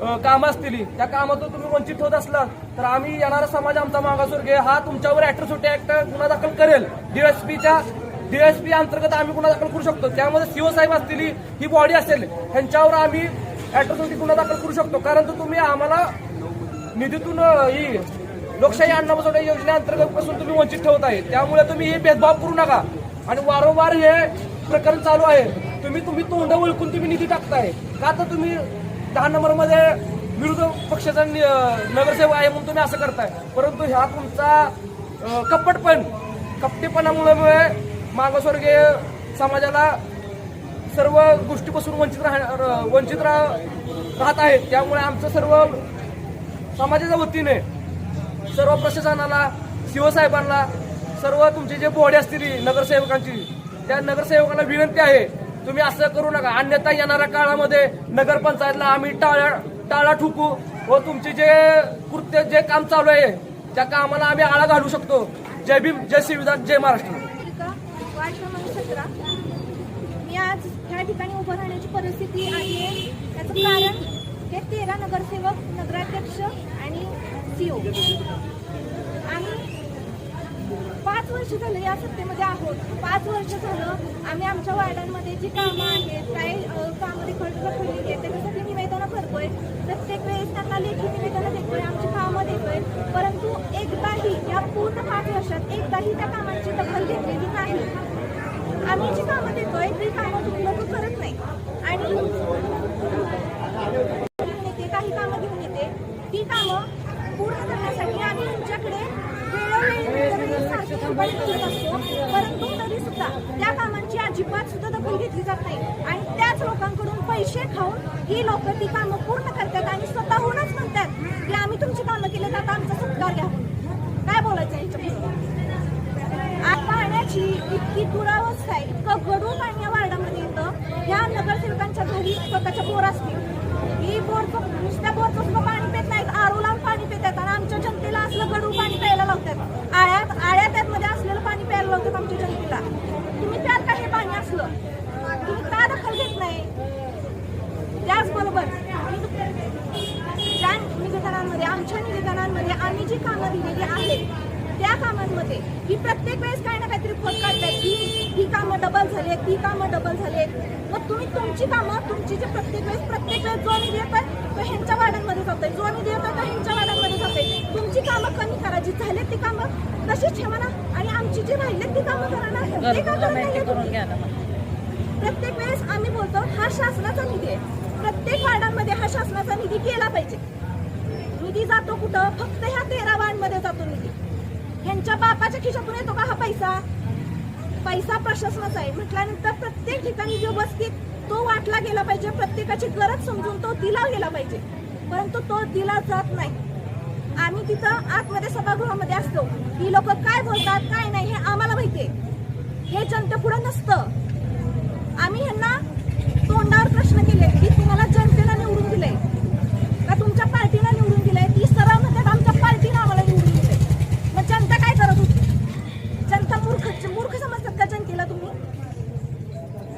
कामं असतील. त्या कामातून तुम्ही वंचित ठेवत असला तर आम्ही येणारा समाज आमचा मागासवर्गीय हा तुमच्यावर अॅट्रॉसिटी ऍक्ट गुन्हा दाखल करेल. डीएसपीच्या डीएसपी अंतर्गत आम्ही गुन्हा दाखल करू शकतो. त्यामध्ये सीओ साहेब असतील ही बॉडी असेल ह्यांच्यावर आम्ही अॅट्रॉसिटी गुन्हा दाखल करू शकतो. कारण तर तुम्ही आम्हाला निधीतून ही लोकशाही अण्णा बसवण्या योजनेअंतर्गत पासून तुम्ही वंचित ठेवत आहे. त्यामुळे तुम्ही हे भेदभाव करू नका. आणि वारंवार हे प्रकरण चालू आहे. तुम्ही तुम्ही तोंड ओळखून तुम्ही निधी टाकताय. का तर तुम्ही दहा नंबरमध्ये विरोधी पक्षाचा नगरसेवक आहे म्हणून तुम्ही असं करताय. परंतु ह्या तुमचा कपटपण कपटेपणामुळे मागासवर्गीय समाजाला सर्व गोष्टीपासून वंचित राह वंचित राह राहत आहेत त्यामुळे आमचं सर्व समाजाच्या वतीने सर्व प्रशासनाला शिवसाहेबांना सर्व तुमची जे बॉडी असतील नगरसेवकांची त्या नगरसेवकांना विनंती आहे तुम्ही असं करू नका. अन्यथा येणाऱ्या काळामध्ये नगरपंचायतला आम्ही टाळा टाळा ठुकू व तुमचे जे कृत्य जे काम चालू आहे त्या कामाला आम्ही आळा घालू शकतो. जय भीम जय शिवदास जय महाराष्ट्र. मी आज ह्या ठिकाणी उभं राहण्याची परिस्थिती आली आहे. त्याचं कारण हे तेरा नगरसेवक नगराध्यक्ष आणि सीओ. आम्ही पाच वर्ष झालं या सत्तेमध्ये आहोत. पाच वर्ष झालं आम्ही आमच्या वार्डांमध्ये जी कामं आहेत काय कामं रिकॉर्ड रखडलेली आहेत त्याच्यासाठी निवेदनं करतोय प्रत्येक वेळेस त्यांना लेखी निवेदनं देतोय आमची कामं देतोय. परंतु एकदाही या पूर्ण पाच वर्षात एकदाही त्या कामांची दखल घेतलेली नाही. आम्ही जी कामं देतोय ती कामं तुम्ही लोक करत नाही. आणि घेऊन येते काही कामं घेऊन येते ती कामं पूर्ण करण्यासाठी आम्ही तुमच्याकडे वेळोवेळी वेळोवेळी सारखी करत असतो. परंतु तरी सुद्धा त्या कामांची अजिबात सुद्धा दखल घेतली जात नाही. आणि त्याच लोकांकडून पैसे खाऊन ही लोक ती कामं पूर्ण करतात आणि स्वतःहूनच म्हणतात की आम्ही तुमची कामं केली तर आता आमचा सत्कार घ्या म्हणून. काय बोलायचं आहे याच्याबद्दल आज पाण्याची इतकी दुरावस्था आहे इतकं गडूळ पाणी या वार्डामध्ये येतं ह्या नगरसेवकांच्या घरी स्वतःच्या बोर असतील ही बोरचं नुसत्या बोरचं सुद्धा पाणी पित नाहीत आरो लावून पाणी पितात आणि आमच्या जनतेला असलं गडूळ पाणी प्यायला लावतात आळ्यात आळ्या त्यामध्ये असलेलं पाणी प्यायला लावतात आमच्या जनतेला तुम्ही प्याल का हे पाणी असलं तुम्ही का दखल घेत नाही त्याचबरोबर ज्या निवेदनांमध्ये आमच्या निवेदनांमध्ये आम्ही जी कामं दिलेली आहेत त्या कामांमध्ये ही प्रत्येक वेळेस काही ना काहीतरी खोट काढताय. की ही कामं डबल झाली ती कामं डबल झाली मग तुम्ही तुमची कामं तुमची जे प्रत्येक वेळेस प्रत्येक वेळेस जो निधी येतोय तो ह्यांच्या वाड्यांमध्ये जातोय. जो निधी येतोय तो ह्यांच्या वाड्यांमध्ये जातोय. तुमची कामं कमी करा. जी झाली ती कामं तशीच ठेवा ना. आणि आमची जी राहिली ती कामं करा ना. का करत? प्रत्येक वेळेस आम्ही बोलतो हा शासनाचा निधी आहे. प्रत्येक वार्डांमध्ये हा शासनाचा निधी केला पाहिजे. निधी जातो कुठं? फक्त ह्या तेरा वार्डमध्ये जातो निधी. ह्यांच्या बापाच्या खिशातून येतो का हा पैसा? पैसा प्रशासनाचा आहे. म्हटल्यानंतर प्रत्येक ठिकाणी व्यवस्थित तो वाटला गेला पाहिजे प्रत्येकाची गरज समजून तो दिला गेला पाहिजे. परंतु तो दिला जात नाही. आम्ही तिथं आतमध्ये सभागृहामध्ये असतो. ही लोक काय बोलतात काय नाही हे आम्हाला माहितीये हे जनतेपुढं नसतं. आम्ही ह्यांना तोंडावर प्रश्न केले. की तुम्हाला जनतेला निवडून दिले का तुमच्या पार्टीला निवडून दिलंय ती सरळ म्हणतात आमच्या पार्टीनं आम्हाला निवडून दिलंय मग जनता काय करत होती जनता मूर्ख मूर्ख समजतात का जनतेला तुम्ही?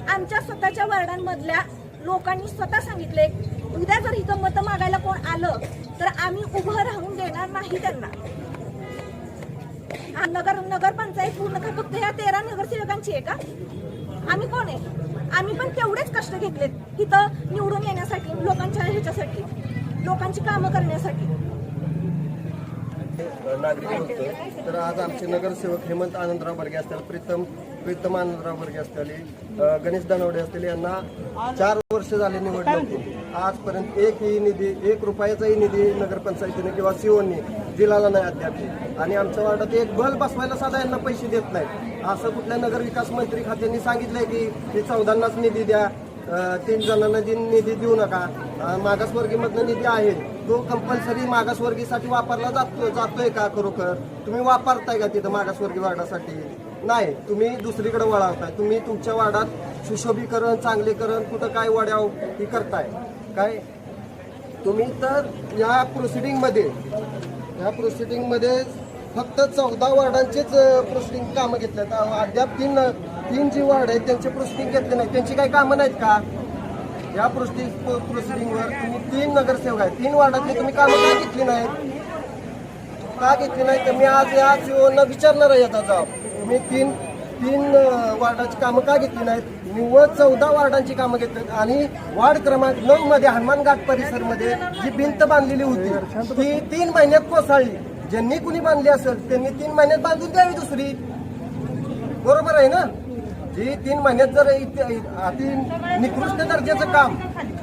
आमच्या स्वतःच्या वार्डांमधल्या लोकांनी स्वतः सांगितले उद्या जर इथं मतं मागायला कोण आलं तर आम्ही उभं राहून देणार नाही त्यांना. नगर नगरपंचायत पूर्ण का फक्त ह्या तेरा नगरसेवकांची आहे का? आम्ही कोण आहे? आम्ही पण तेवढेच कष्ट घेतलेत इथं निवडून येण्यासाठी लोकांच्या ह्याच्यासाठी लोकांची कामं करण्यासाठी. नागरिक होतो. तर आज आमचे नगरसेवक हेमंत आनंदराव बर्गे असतील प्रीतम प्रीतम आनंदराव बर्गे असतील गणेश दानवडे असतील यांना चार वर्ष झाले निवडणूक. आजपर्यंत एकही निधी एक रुपयाचाही निधी नगरपंचायतीने किंवा सीओनी दिलाला नाही अद्याप. आणि आमच्या वार्डात एक बल बसवायला साधा यांना पैसे देत नाहीत असं कुठल्या नगरविकास मंत्री खात्यांनी सांगितलंय की हे चौदांनाच निधी द्या. तीन जणांना निधी देऊ नका अ, मागासवर्गीमधनं निधी आहे. तो कंपल्सरी मागासवर्गीसाठी वापरला जातो जातोय का खरोखर? तुम्ही वापरताय का तिथं मागासवर्गीय वार्डासाठी नाही तुम्ही दुसरीकडे वळवताय. तुम्ही तुमच्या वार्डात सुशोभीकरण चांगलीकरण कुठं काय वड्याव ही करताय. काय? तुम्ही तर या प्रोसिडिंगमध्ये या प्रोसिडिंगमध्ये फक्त चौदा वार्डांचेच प्रोसिडिंग कामं घेतल्यात अद्याप तीन तीन जी वार्ड आहेत त्यांचे प्रोसिडिंग घेतले नाही त्यांची काही कामं नाहीत का? या प्रोसिडिंगवर तुम्ही तीन नगरसेवक आहेत. तीन वार्डातली तुम्ही कामं का घेतली नाहीत? का घेतली नाही तर मी आज या सीओना विचारणार आहे याचा जबाब तुम्ही तीन तीन वार्डाची कामं का घेतली नाहीत? निव्वळ चौदा वार्डांची कामं घेतली आणि वार्ड क्रमांक नऊ मध्ये हनुमान घाट परिसरमध्ये जी भिंत बांधलेली होती ती तीन महिन्यात कोसळली. ज्यांनी कुणी बांधली असेल त्यांनी तीन महिन्यात बांधून द्यावी दुसरी. बरोबर आहे ना? जी तीन महिन्यात जर अति निकृष्ट दर्जाचं काम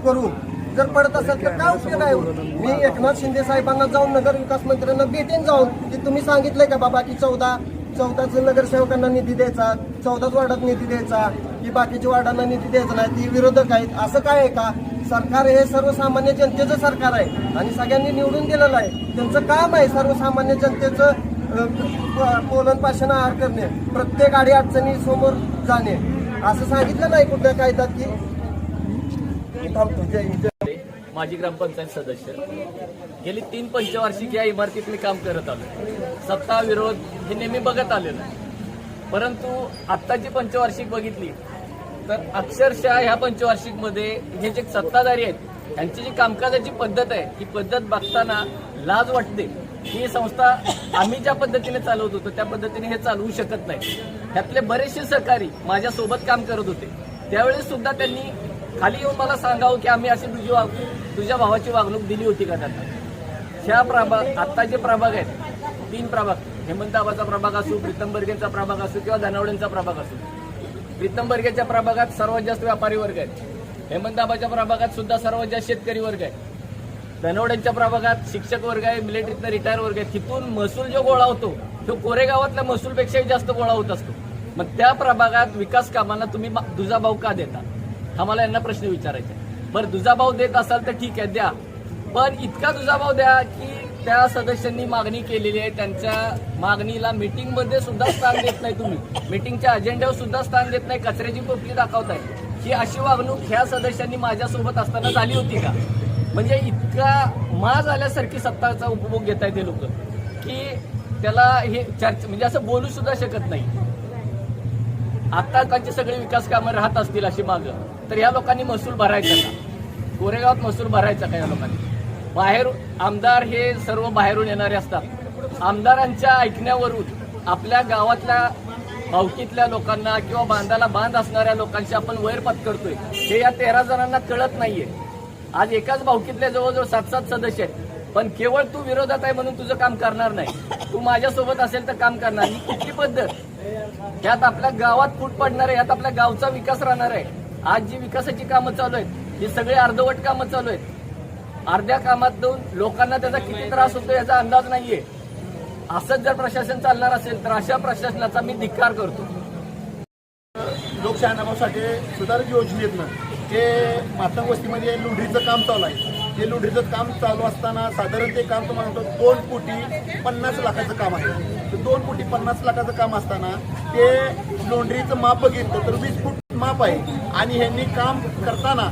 करून जर पडत असेल तर काय उपयोग आहे? मी एकनाथ शिंदे साहेबांना जाऊन नगर विकास मंत्र्यांना भेटेन जाऊन. की तुम्ही सांगितलंय का बाबा की चौदा चौदाच नगरसेवकांना निधी द्यायचा चौदाच वार्डात निधी द्यायचा की बाकीच्या वार्डांना निधी द्यायचा नाही ती विरोधक आहेत. असं काय आहे का? सरकार हे सर्वसामान्य जनतेचं सरकार आहे आणि सगळ्यांनी निवडून दिलेलं आहे. त्यांचं काम आहे सर्वसामान्य जनतेचं पोलन पाषण आहार करणे. प्रत्येक आडी अडचणी समोर जाणे. असं सांगितलं नाही कुठल्या कायद्यात की थांबतो जय जय माजी ग्रामपंचायत सदस्य. गेली तीन पंचवार्षिक या इमारतीत मी काम करत आलो. सत्ता विरोध हे नेहमी बघत आलेलं परंतु आत्ताची पंचवार्षिक बघितली तर अक्षरशः ह्या पंचवार्षिकमध्ये हे जे सत्ताधारी आहेत त्यांची जी कामकाजाची पद्धत आहे ही पद्धत बघताना लाज वाटते. ही संस्था आम्ही ज्या पद्धतीने चालवत होतो त्या पद्धतीने हे चालवू शकत नाही. त्यातले बरेचसे सहकारी माझ्यासोबत काम करत होते. त्यावेळेस सुद्धा त्यांनी खाली येऊन मला सांगावं की आम्ही अशी तुझी वाग तुझ्या भावाची वागणूक दिली होती का त्यांना? ह्या प्रभाग आत्ता जे प्रभाग आहेत तीन प्रभाग हेमंताबाचा प्रभाग असो प्रीतम बर्गेचा प्रभाग असो किंवा धनावडेंचा प्रभाग असो. प्रीतम बर्गेच्या प्रभागात सर्वात जास्त व्यापारी वर्ग आहेत. हेमंताबाच्या प्रभागात सुद्धा सर्वात जास्त शेतकरी वर्ग आहे धनवड्यांच्या प्रभागात शिक्षक वर्ग आहे मिलिटरीतनं रिटायर वर्ग आहे. तिथून महसूल जो गोळा होतो तो कोरेगावातल्या महसूलपेक्षाही जास्त गोळा होत असतो. मग त्या प्रभागात विकास कामांना तुम्ही दुजा भाव का देता? हा मला यांना प्रश्न विचारायचा आहे. बरं दुजाभाव देत असाल तर ठीक आहे द्या. पण इतका दुजाभाव द्या की त्या सदस्यांनी मागणी केलेली आहे. त्यांच्या मागणीला मीटिंगमध्ये सुद्धा स्थान देत नाही तुम्ही. मीटिंगच्या अजेंड्यावर सुद्धा स्थान देत नाही. कचऱ्याची टोपली दाखवताय. ही अशी वागणूक ह्या सदस्यांनी माझ्यासोबत असताना झाली होती का? म्हणजे इतका माज आल्यासारखी सत्ताचा उपभोग घेत आहेत ते लोक की त्याला हे चर्चा म्हणजे असं बोलू सुद्धा शकत नाही. आता त्यांची सगळी विकास कामं राहत असतील अशी मागं तर या लोकांनी महसूल भरायचा का? गोरेगावात महसूल भरायचा का या लोकांनी? बाहेर आमदार हे सर्व बाहेरून येणारे असतात. आमदारांच्या ऐकण्यावरून आपल्या गावातल्या भावकीतल्या लोकांना किंवा बांधाला बांध असणाऱ्या लोकांशी आपण वैरपात करतोय हे या तेरा जणांना कळत नाहीये. आज एकाच भावकीतल्या जवळजवळ सात सात सदस्य आहेत. पण केवळ तू विरोधात आहे म्हणून तुझं काम करणार नाही. तू माझ्यासोबत असेल तर काम करणार. ही कुठली पद्धत? यात आपल्या गावात फूट पडणार आहे यात आपल्या गावचा विकास राहणार आहे. आज जी विकासाची कामं चालू आहेत ही सगळी अर्धवट कामं चालू आहेत. अर्ध्या कामात देऊन लोकांना त्याचा किती त्रास होतो याचा अंदाज नाहीये. असंच जर प्रशासन चालणार असेल तर अशा प्रशासनाचा मी धिक्कार करतो. लोकशाहीसाठी सुधारित योजनेतनं ते मातंग वस्तीमध्ये काम चालू आहे. ते लुढीचं काम चालू असताना साधारण ते काम तुम्हाला म्हणतो दोन कोटी पन्नास लाखाचं काम आहे. तर दोन कोटी पन्नास लाखाचं काम असताना ते लोंढरीचं माप बघितलं तर वीस फूट माप आहे. आणि ह्यांनी काम करताना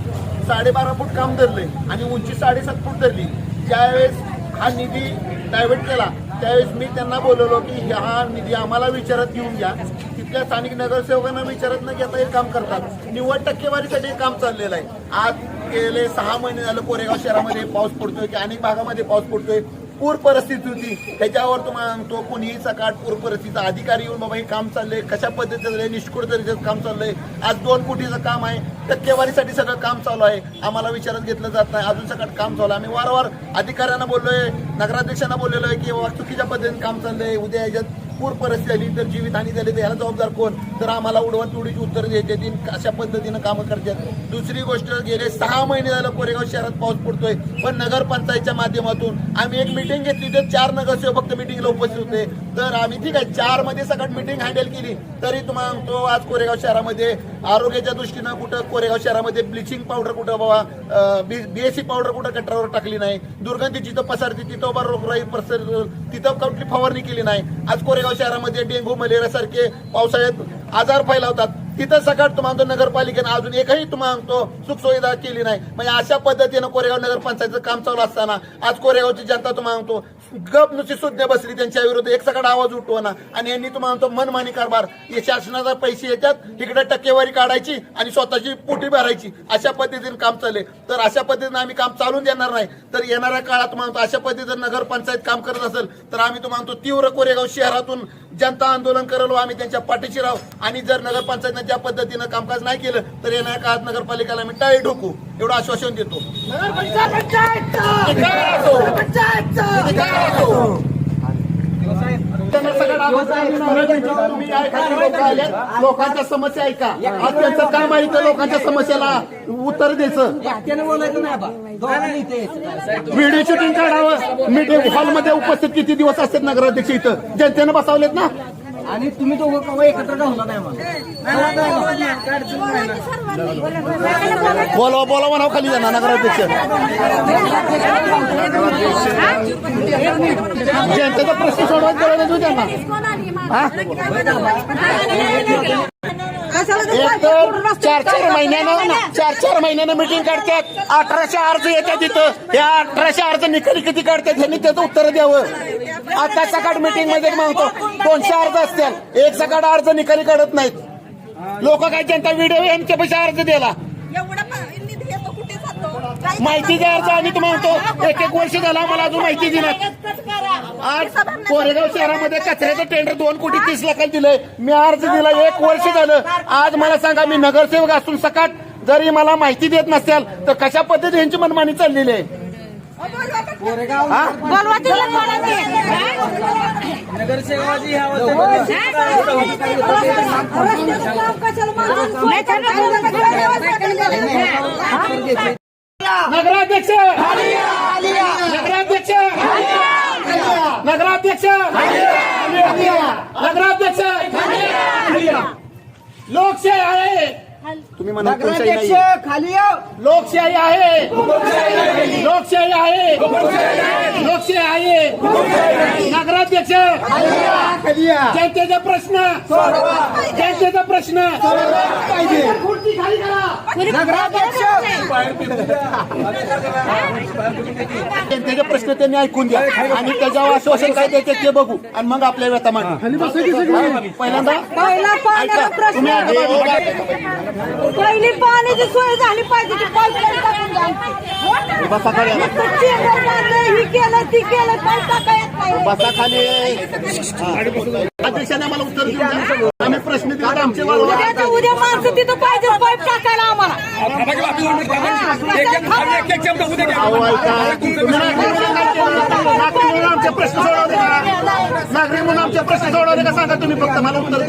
साडेबारा फूट काम धरलंय आणि उंची साडेसात फूट धरली. ज्यावेळेस हा निधी डायव्हर्ट केला त्यावेळेस मी त्यांना बोलवलो की हा निधी आम्हाला विचारात घेऊन घ्या. इथल्या स्थानिक नगरसेवकांना विचारत न घेता हे काम करतात. निव्वळ टक्केवारीसाठी हे काम चाललेलं आहे. आज गेले सहा महिने झालं कोरेगाव शहरामध्ये पाऊस पडतोय की अनेक भागामध्ये पाऊस पडतोय. पूर परिस्थिती होती. त्याच्यावर तुम्हाला सांगतो कोणीही सकाळ पूर परिस्थितीचा अधिकारी येऊन बाबा हे काम चाललंय. कशा पद्धतीचं चाललंय? निष्कुळ तऱ्हेचं काम चाललंय. आज दोन कोटीचं काम आहे. टक्केवारीसाठी सगळं काम चालू आहे. आम्हाला विचारात घेतलं जात नाही. अजून सकाळ काम चालू आहे. आम्ही वारंवार अधिकाऱ्यांना बोललोय नगराध्यक्षांना बोललेलो आहे की बाबा चुकीच्या पद्धतीने काम चाललंय. उद्या याच्यात पूर परिस्थिती आली तर जीवितहानी झाली तर याला जबाबदार कोण? तर आम्हाला उडवत उडीची उत्तर दिन अशा पद्धतीनं कामं करतात. दुसरी गोष्ट गेले सहा महिने झालं कोरेगाव शहरात पाऊस पडतोय. पण नगरपंचायतच्या माध्यमातून आम्ही एक मिटिंग घेतली तर चार नगरसेवक फक्त मिटिंगला उपस्थित होते. तर आम्ही ठीक आहे चारमध्ये सगळं मिटिंग हँडल केली. तरी तुम्हाला सांगतो आज कोरेगाव शहरामध्ये आरोग्याच्या दृष्टीनं कुठं कोरेगाव शहरामध्ये ब्लिचिंग पावडर कुठं बाबा बीएससी पावडर कुठं कटरावर टाकली नाही. दुर्गंधी जिथं पसरती तिथं बाबा रोगराई पसर तिथं कुठली फवारणी केली नाही. आज कोरेगाव शहरामध्ये डेंग्यू मलेरिया सारखे पावसाळ्यात आजार फैलावतात. तिथं सकाळ तुम्हाला नगरपालिकेनं अजून एकही तुम्हाला सुखसुविधा केली नाही. म्हणजे अशा पद्धतीनं कोरेगाव नगरपंचायतचं काम चालू असताना आज कोरेगावची जनता तुम्हाला म्हणतो गप नुसती सुज्ञ बसली त्यांच्या विरुद्ध एक सकाळ आवाज उठवना. आणि यांनी तुम्हाला म्हणतो मनमानी कारभार. हे शासनाचा पैसे येतात इकडे टक्केवारी काढायची आणि स्वतःची पोटी भरायची. अशा पद्धतीने काम चालले तर अशा पद्धतीने आम्ही काम चालून देणार नाही. तर येणाऱ्या काळात म्हणतो अशा पद्धतीने नगरपंचायत काम करत असेल तर आम्ही तुम्हाला म्हणतो तीव्र कोरेगाव शहरातून जनता आंदोलन करलो आम्ही त्यांच्या पाठीशी राहू. आणि जर नगरपंचायत ज्या पद्धतीनं कामकाज नाही केलं तर येणाऱ्या काळात नगरपालिकेला आम्ही टाळी ठोकू. एवढं आश्वासन देतो. लोकांच्या समस्या ऐका. आज त्यांचं काम आहे लोकांच्या समस्याला उत्तर द्यायचं. व्हिडिओ शूटिंग काढावं. मीटिंग हॉलमध्ये उपस्थित किती दिवस असतात नगराध्यक्ष इथं? जनतेनं बसवलेत ना? आणि तुम्ही दोघं कवा एकत्र राहणार नाही मला बोलवा बोलवा म्हणावं खाली जाणार नगराध्यक्ष. जनतेचा प्रश्न सोडवायचा त्यांना एक तर चार चार महिन्यानं चार चार महिन्यानं मिटिंग काढतात. अठराशे अर्ज येतात तिथं या अठराशे अर्ज निकाली किती काढतात ह्यांनी त्याचं उत्तर द्यावं. आता सकाळ मिटिंगमध्ये म्हणतो दोनशे अर्ज असतील. एक सकाळ अर्ज निकाली काढत नाहीत. लोक काय जनता व्हिडिओ यांच्या पैसे अर्ज दिला माहिती द्या अर्ज आणि तुम्हाला म्हणतो एक एक वर्ष झाला मला अजून माहिती दिली आज कोरेगाव शहरामध्ये कचऱ्याचं टेंडर दोन कोटी तीस लाखाला दिलंय मी अर्ज दिला एक वर्ष झालं आज मला सांगा मी नगरसेवक असून सकाट जरी मला माहिती देत नसेल तर कशा पद्धतीने यांची मनमानी चाललेली आहे हा? नगरसेवाची ह्या नगराध्यक्ष. नगराध्यक्ष. नगराध्यक्ष. नगराध्यक्ष. लोकशाही आहे. तुम्ही म्हणा नगराध्यक्ष. खाली लोकशाही आहे. लोकशाही आहे. लोकशाही आहे. नगराध्यक्ष. जनतेचा प्रश्न. जनतेचा प्रश्न. खुर्ची खाली करा. जनतेचे प्रश्न त्यांनी ऐकून घ्या. आणि त्याच्यावर आश्वासन काय द्यायचे ते बघू. आणि मग आपल्या व्यथा मांडू. पहिल्यांदा? पहिला प्रश्न पहिली पाण्याची सोय झाली पाहिजे. बसा खाली ही. केलं ती केलं नाही खाली. अध्यक्षाने आम्हाला उत्तर देऊन द्या. आम्ही प्रश्न दिला आमचे उद्याच्या उद्या माणसं तिथं पाहिजे पाईप टाकायला आम्हाला. नागरिक म्हणून आमचे प्रश्न सोडवले का? सांगा तुम्ही फक्त. मला उत्तर द्या.